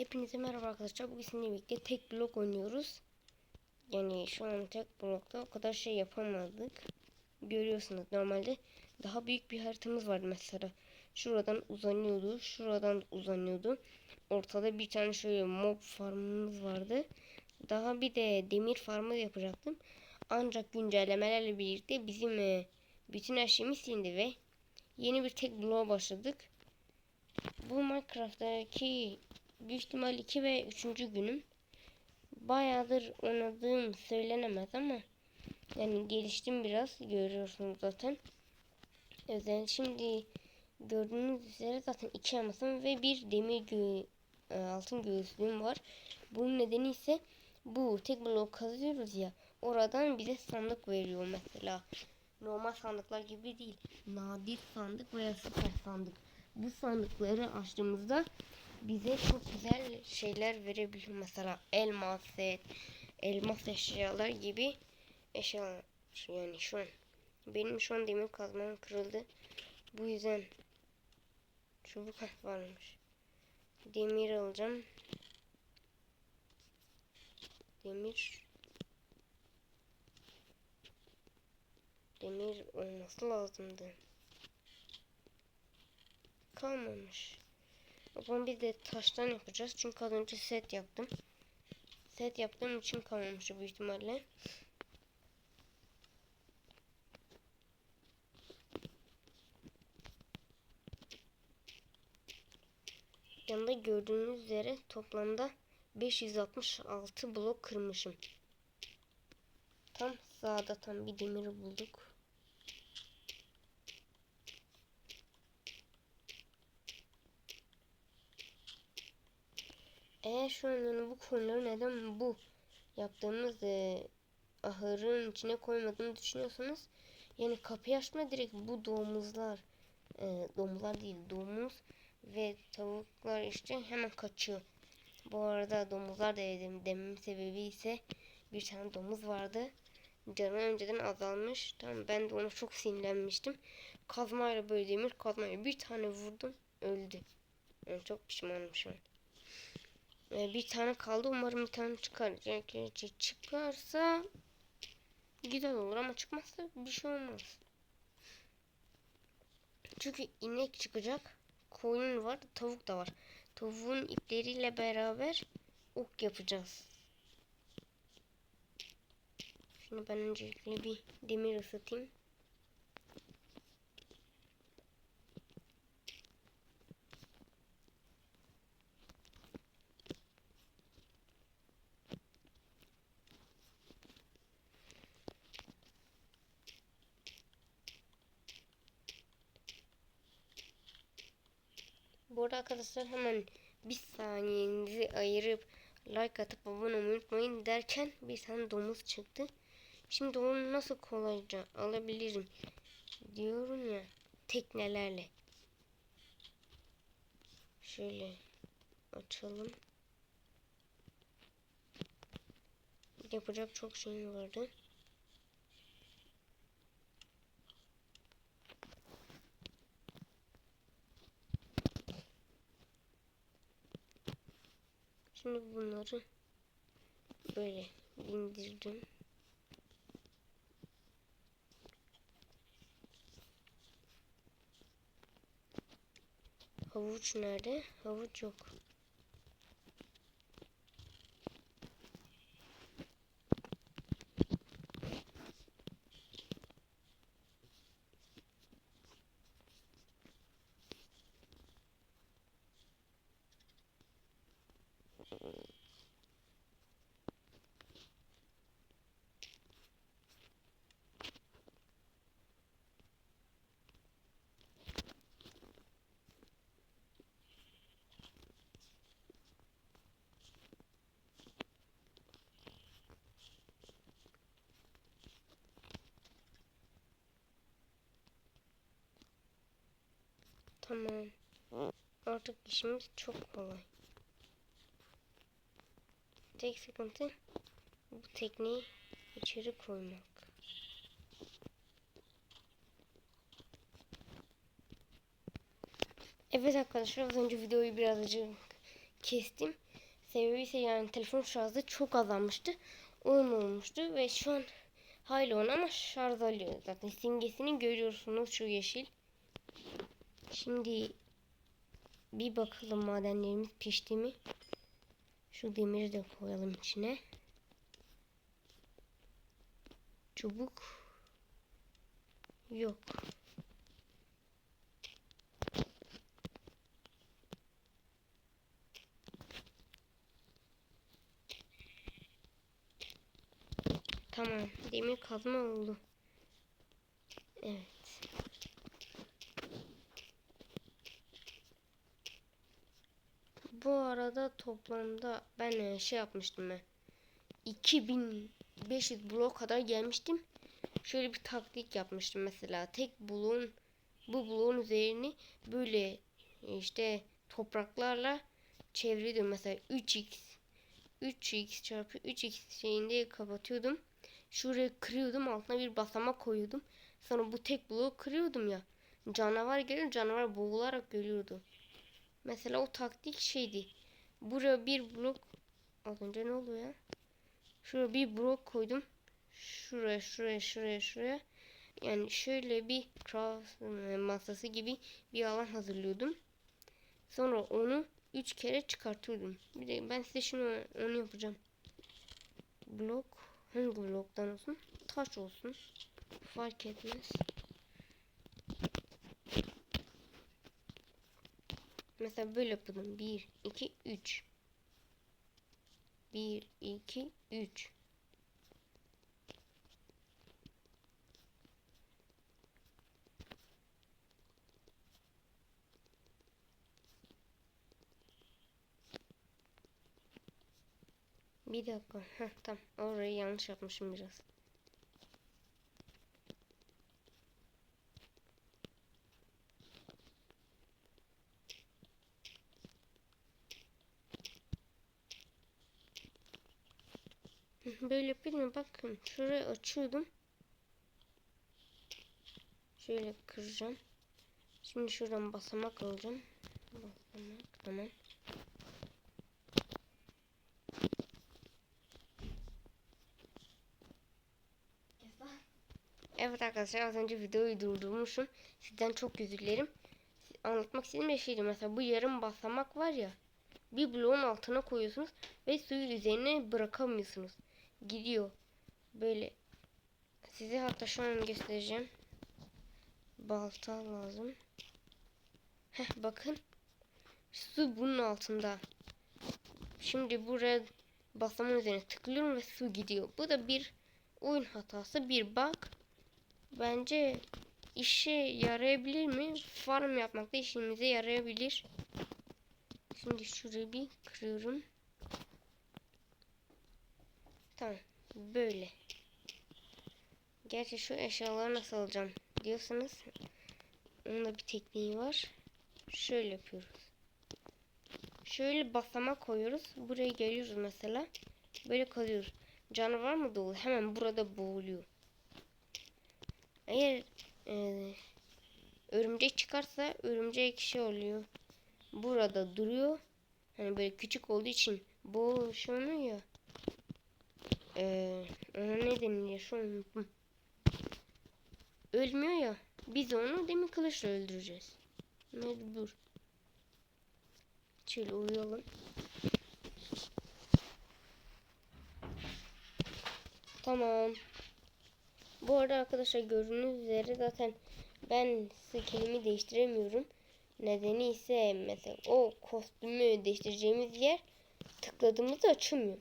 Hepinize merhaba arkadaşlar. Bugün sizinle birlikte tek blok oynuyoruz. Yani şu an tek blokta o kadar şey yapamadık. Görüyorsunuz normalde daha büyük bir haritamız vardı mesela. Şuradan uzanıyordu, şuradan uzanıyordu. Ortada bir tane şöyle mob farmımız vardı. Daha bir de demir farmı yapacaktım. Ancak güncellemelerle birlikte bizim e, bütün her şeyimiz silindi ve yeni bir tek bloğa başladık. Bu Minecraft'taki büyük ihtimal 2 ve 3. günüm. Bayağıdır oynadığım söylenemez ama yani geliştim biraz görüyorsunuz zaten. Evet şimdi gördüğünüz üzere zaten iki elmasım ve bir demir gö e, altın göğüslüğüm var. Bunun nedeni ise bu tek blok kazıyoruz ya oradan bize sandık veriyor mesela. Normal sandıklar gibi değil. Nadir sandık veya süper sandık. Bu sandıkları açtığımızda bize çok güzel şeyler verebiliyor. Mesela elmas set, elmas eşyalar gibi eşyalar. Yani şu an benim şu an demir kazmam kırıldı. Bu yüzden çubuk varmış. Demir alacağım. Demir Demir olması lazımdı. Kalmamış. O zaman biz de taştan yapacağız. Çünkü az önce set yaptım. Set yaptığım için kalmamış büyük ihtimalle. Yanında gördüğünüz üzere toplamda 566 blok kırmışım. Tam sağda tam bir demiri bulduk. Eğer şu an bu konuları neden bu yaptığımız e, ahırın içine koymadığını düşünüyorsanız yani kapıyı açma direkt bu domuzlar e, domuzlar değil domuz ve tavuklar işte hemen kaçıyor. Bu arada domuzlar da yedim dememin sebebi ise bir tane domuz vardı. Canı önceden azalmış. Tamam ben de ona çok sinirlenmiştim. Kazmayla böyle demir kazmayla bir tane vurdum öldü. Yani çok pişmanım şu an. Ee, bir tane kaldı. Umarım bir tane çıkar. Yani çıkarsa güzel olur ama çıkmazsa bir şey olmaz. Çünkü inek çıkacak. Koyun var. Tavuk da var. Tavuğun ipleriyle beraber ok yapacağız. Şimdi ben öncelikle bir demir ısıtayım. Bu arada arkadaşlar hemen bir saniyenizi ayırıp like atıp abone olmayı unutmayın derken bir tane domuz çıktı. Şimdi onu nasıl kolayca alabilirim diyorum ya teknelerle. Şöyle açalım. Yapacak çok şey vardı. Şimdi bunları böyle bindirdim. Havuç nerede? Havuç yok. Tamam. Artık işimiz çok kolay. Tek sıkıntı bu tekneyi içeri koymak. Evet arkadaşlar az önce videoyu birazcık kestim. Sebebi ise yani telefon şarjı çok azalmıştı. Onun olmuştu ve şu an hayli on ama şarj alıyor. Zaten simgesini görüyorsunuz şu yeşil. Şimdi bir bakalım madenlerimiz pişti mi? Şu demiri de koyalım içine. Çubuk yok. Tamam. Demir kazma oldu. Evet. Bu arada toplamda ben e, şey yapmıştım ben. 2500 blok kadar gelmiştim. Şöyle bir taktik yapmıştım mesela. Tek bloğun bu bloğun üzerini böyle e, işte topraklarla çeviriyordum. Mesela 3x 3x çarpı 3x şeyinde kapatıyordum. Şuraya kırıyordum. Altına bir basamak koyuyordum. Sonra bu tek bloğu kırıyordum ya. Canavar gelir canavar boğularak ölüyordu. Mesela o taktik şeydi. Buraya bir blok az önce ne oluyor ya? Şuraya bir blok koydum. Şuraya şuraya şuraya şuraya. Yani şöyle bir craft masası gibi bir alan hazırlıyordum. Sonra onu üç kere çıkartıyordum. Bir de ben size şunu onu yapacağım. Blok hangi bloktan olsun? Taş olsun. Fark etmez. Mesela böyle yapalım. 1, 2, 3. 1, 2, 3. Bir dakika. Heh, tamam. Orayı yanlış yapmışım biraz. Böyle yapayım bakın. Şurayı açıyordum. Şöyle kıracağım. Şimdi şuradan basamak alacağım. Basamak tamam. Evet arkadaşlar az önce videoyu durdurmuşum. Sizden çok özür dilerim. Anlatmak istediğim bir şeydi. Mesela bu yarım basamak var ya. Bir bloğun altına koyuyorsunuz ve suyu üzerine bırakamıyorsunuz. Gidiyor. Böyle. Size hatta şu an göstereceğim. Balta lazım. Heh bakın. Su bunun altında. Şimdi buraya basamağın üzerine tıklıyorum ve su gidiyor. Bu da bir oyun hatası, bir bug. Bence işe yarayabilir mi? Farm yapmakta işimize yarayabilir. Şimdi şurayı bir kırıyorum. Tamam. Böyle. Gerçi şu eşyaları nasıl alacağım diyorsanız onun da bir tekniği var. Şöyle yapıyoruz. Şöyle basamak koyuyoruz. Buraya geliyoruz mesela. Böyle kalıyoruz. Canavar mı dolu? Hemen burada boğuluyor. Eğer e, örümcek çıkarsa örümcek şey oluyor. Burada duruyor. Hani böyle küçük olduğu için boğuşuyor. Ee, ne deniliyor? Şu unuttum. Ölmüyor ya. Biz onu demir kılıçla öldüreceğiz. Mecbur. Şöyle uyuyalım. Tamam. Bu arada arkadaşlar gördüğünüz üzere zaten ben skinimi değiştiremiyorum. Nedeni ise mesela o kostümü değiştireceğimiz yer tıkladığımızda açılmıyor.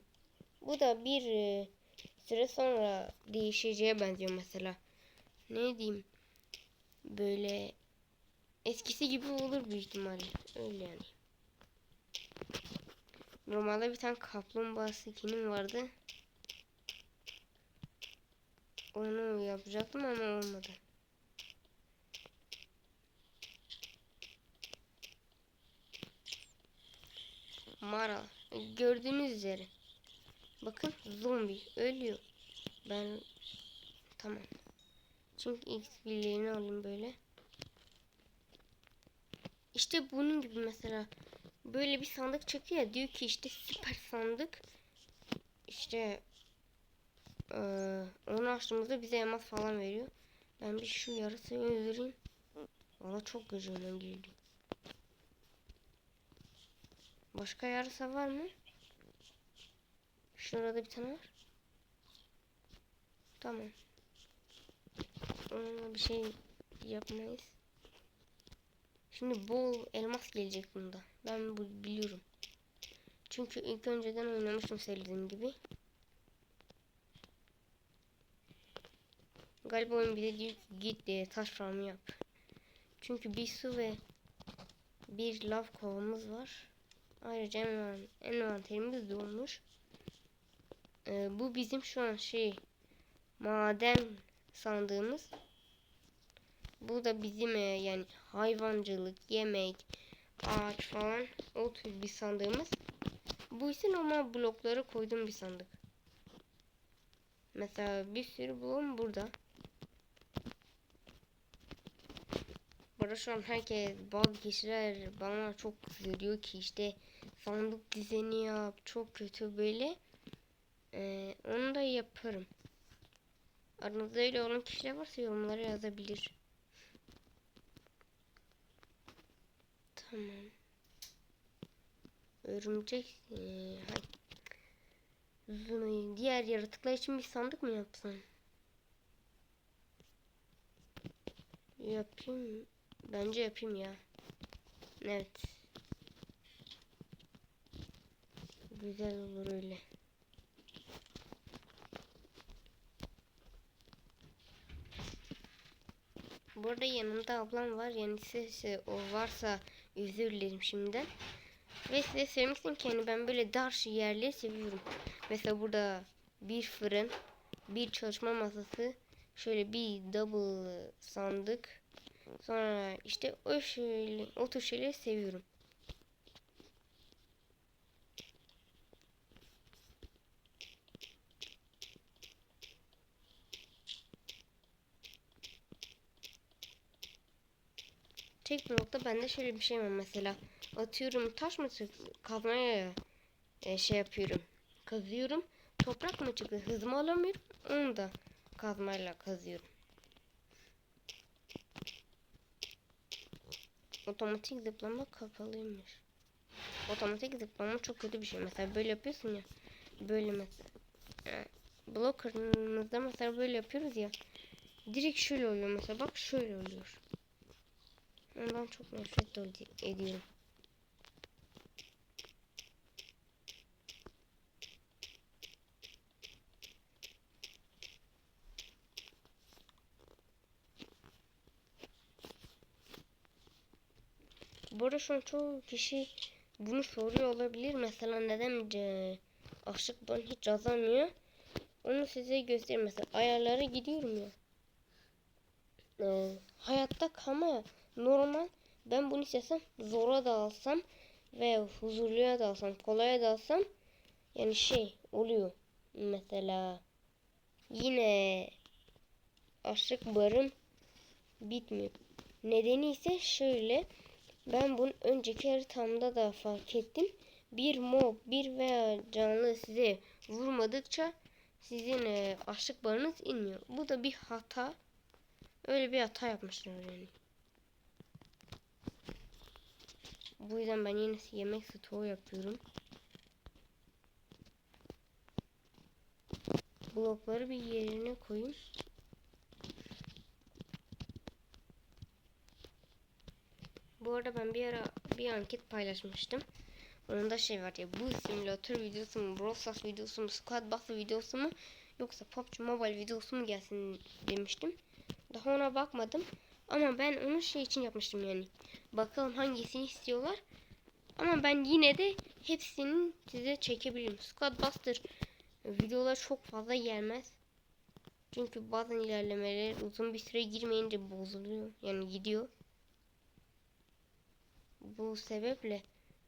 Bu da bir e, süre sonra değişeceğe benziyor mesela. Ne diyeyim? Böyle eskisi gibi olur büyük ihtimalle. Öyle yani. Normalde bir tane kaplumbağa skinim vardı. Onu yapacaktım ama olmadı. Mara. Gördüğünüz üzere. Bakın zombi ölüyor. Ben tamam. Çünkü X birliğini alayım böyle. İşte bunun gibi mesela böyle bir sandık çıktı ya diyor ki işte süper sandık işte eee onu açtığımızda bize elmas falan veriyor. Ben bir şu yarısayı öldüreyim. Valla çok gıcığına geliyor. Başka yarısa var mı? Şurada bir tane var. Tamam. Onunla bir şey yapmayız. Şimdi bol elmas gelecek bunda. Ben bu biliyorum. Çünkü ilk önceden oynamıştım söylediğim gibi. Galiba oyun bize diyor ki git diye taş farmı yap. Çünkü bir su ve bir lav kovamız var. Ayrıca envan, envanterimiz dolmuş. Ee, bu bizim şu an şey maden sandığımız. Bu da bizim e, yani hayvancılık, yemek, ağaç falan o tür bir sandığımız. Bu ise normal blokları koyduğum bir sandık. Mesela bir sürü bloğum burada. Burada şu an herkes bazı kişiler bana çok kızıyor ki işte sandık düzeni yap çok kötü böyle. Ee, onu da yaparım. Aranızda öyle olan kişiler varsa yorumlara yazabilir. Tamam. Örümcek. Ee, diğer yaratıklar için bir sandık mı yapsam? Yapayım. Bence yapayım ya. Evet. Güzel olur öyle. Burada yanımda ablam var. Yani size o varsa özür dilerim şimdiden. Ve size söylemek istedim ki hani ben böyle dar yerleri seviyorum. Mesela burada bir fırın, bir çalışma masası, şöyle bir double sandık. Sonra işte o şöyle o tür şeyleri seviyorum. Tek blokta bende şöyle bir şey var mesela. Atıyorum taş mı? Kazmaya e, şey yapıyorum. Kazıyorum. Toprak mı çıktı? Hızımı alamıyorum. Onu da kazmayla kazıyorum. Otomatik zıplama kapalıymış. Otomatik zıplama çok kötü bir şey. Mesela böyle yapıyorsun ya. Böyle mesela. Blocker'ımızda mesela böyle yapıyoruz ya. Direkt şöyle oluyor mesela. Bak şöyle oluyor. Ondan çok nefret ediyorum. Bu arada şu an çoğu kişi bunu soruyor olabilir. Mesela neden e, açlık ban hiç yazamıyor. Onu size göstereyim. Mesela ayarlara gidiyorum ya. Ee, hayatta kalma normal. Ben bunu istesem zora da alsam ve huzurluya da alsam, kolaya da alsam yani şey oluyor. Mesela yine açlık barım bitmiyor. Nedeni ise şöyle. Ben bunu önceki haritamda da fark ettim. Bir mob, bir veya canlı size vurmadıkça sizin e, açlık barınız inmiyor. Bu da bir hata. Öyle bir hata yapmışlar yani. Bu yüzden ben yine yemek stoğu yapıyorum. Blokları bir yerine koyayım. Bu arada ben bir ara bir anket paylaşmıştım. Onda şey var ya bu simülatör videosu mu, Brawl Stars videosu mu, Squad Buster videosu mu yoksa PUBG Mobile videosu mu gelsin demiştim. Daha ona bakmadım. Ama ben onu şey için yapmıştım yani. Bakalım hangisini istiyorlar. Ama ben yine de hepsini size çekebilirim. Squad Buster videolar çok fazla gelmez. Çünkü bazen ilerlemeler uzun bir süre girmeyince bozuluyor. Yani gidiyor. Bu sebeple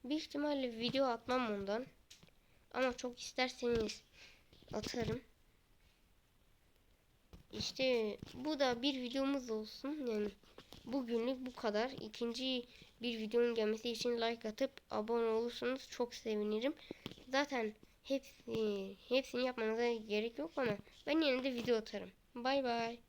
büyük ihtimalle video atmam ondan. Ama çok isterseniz atarım. İşte bu da bir videomuz olsun. Yani bugünlük bu kadar. İkinci bir videonun gelmesi için like atıp abone olursanız çok sevinirim. Zaten hepsi, hepsini yapmanıza gerek yok ama ben yine de video atarım. Bay bay.